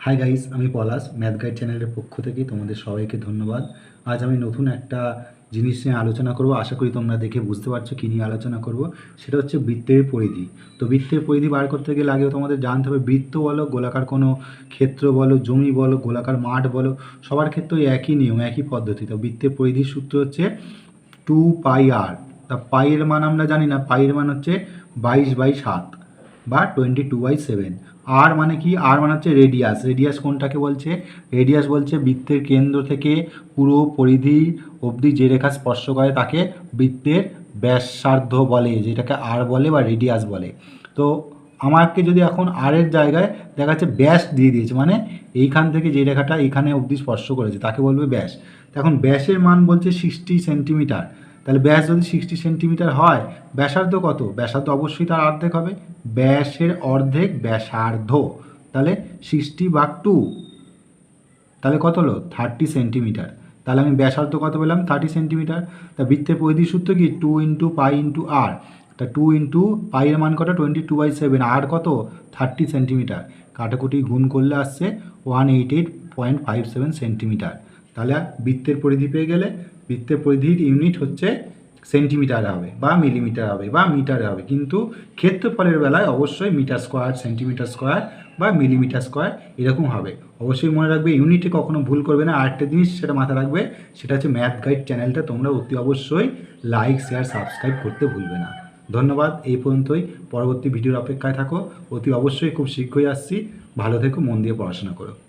Hi guys আমি পলাশ math guide চ্যানেলের পক্ষ থেকে তোমাদের সবাইকে ধন্যবাদ। আজ আমি নতুন একটা জিনিস নিয়ে আলোচনা করব। আশা করি তোমরা দেখে বুঝতে পারছ কী নিয়ে আলোচনা করব। সেটা হচ্ছে বৃত্তের পরিধি। তো বৃত্তের পরিধি বার করতে গেলে আগে তোমাদের জানতে হবে, বৃত্ত বলো, গোলাকার কোনো ক্ষেত্র বলো, জমি বলো, গোলাকার মাঠ বলো, সবার ক্ষেত্রেই একই নিয়ম, একই পদ্ধতি। তো বৃত্তের পরিধির সূত্র হচ্ছে টু পাই আর তা পাইয়ের মান আমরা জানি না পাইয়ের মান হচ্ছে বাইশ বাই সাত বা টোয়েন্টি টু বাই সেভেন আর মানে কি? আর মানে হচ্ছে রেডিয়াস রেডিয়াস কোনটাকে বলছে? রেডিয়াস বলছে বৃত্তের কেন্দ্র থেকে পুরো পরিধি অবধি যে রেখা স্পর্শ করে তাকে বৃত্তের ব্যাসার্ধ বলে, যেটাকে আর বলে বা রেডিয়াস বলে। তো আমাকে যদি এখন আর এর জায়গায় দেখা যাচ্ছে ব্যাস দিয়ে দিয়েছে মানে এইখান থেকে যে রেখাটা এইখানে অবধি স্পর্শ করেছে, তাকে বলবে ব্যাস। এখন ব্যাসের মান বলছে সিক্সটি সেন্টিমিটার তাহলে ব্যাস যদি সিক্সটি সেন্টিমিটার হয়, ব্যাসার্ধ কত? ব্যাসার্ধ অবশ্যই তার অর্ধেক হবে। ব্যাসের অর্ধেক ব্যাসার্ধ। তাহলে সিক্সটি বাক টু তাহলে কত হলো? থার্টি সেন্টিমিটার তাহলে আমি ব্যাসার্ধ কত পেলাম? থার্টি সেন্টিমিটার তা বৃত্তের পরিধি সূত্র কি? Two into pi into r তা টু ইন্টু পাইয়ের মান কত? Twenty two by seven r কত? থার্টি সেন্টিমিটার কাটাকুটি গুণ করলে আসছে one eight eight point five seven centimetre তাহলে বৃত্তের পরিধি পেয়ে গেলে বৃত্তের পরিধির ইউনিট হচ্ছে সেন্টিমিটার হবে বা মিলিমিটার হবে বা মিটারে হবে। কিন্তু ক্ষেত্রফলের বেলায় অবশ্যই মিটার স্কোয়ার সেন্টিমিটার স্কোয়ার বা মিলিমিটার স্কোয়ার এরকম হবে। অবশ্যই মনে রাখবে ইউনিটে কখনো ভুল করবে না। আরেকটা জিনিস সেটা মাথায় রাখবে, সেটা হচ্ছে ম্যাথ গাইড চ্যানেলটা তোমরা অতি অবশ্যই লাইক শেয়ার সাবস্ক্রাইব করতে ভুলবে না। ধন্যবাদ, এই পর্যন্তই। পরবর্তী ভিডিওর অপেক্ষায় থাকো। অতি অবশ্যই খুব শীঘ্রই আসছি। ভালো থেকো, মন দিয়ে পড়াশোনা করো।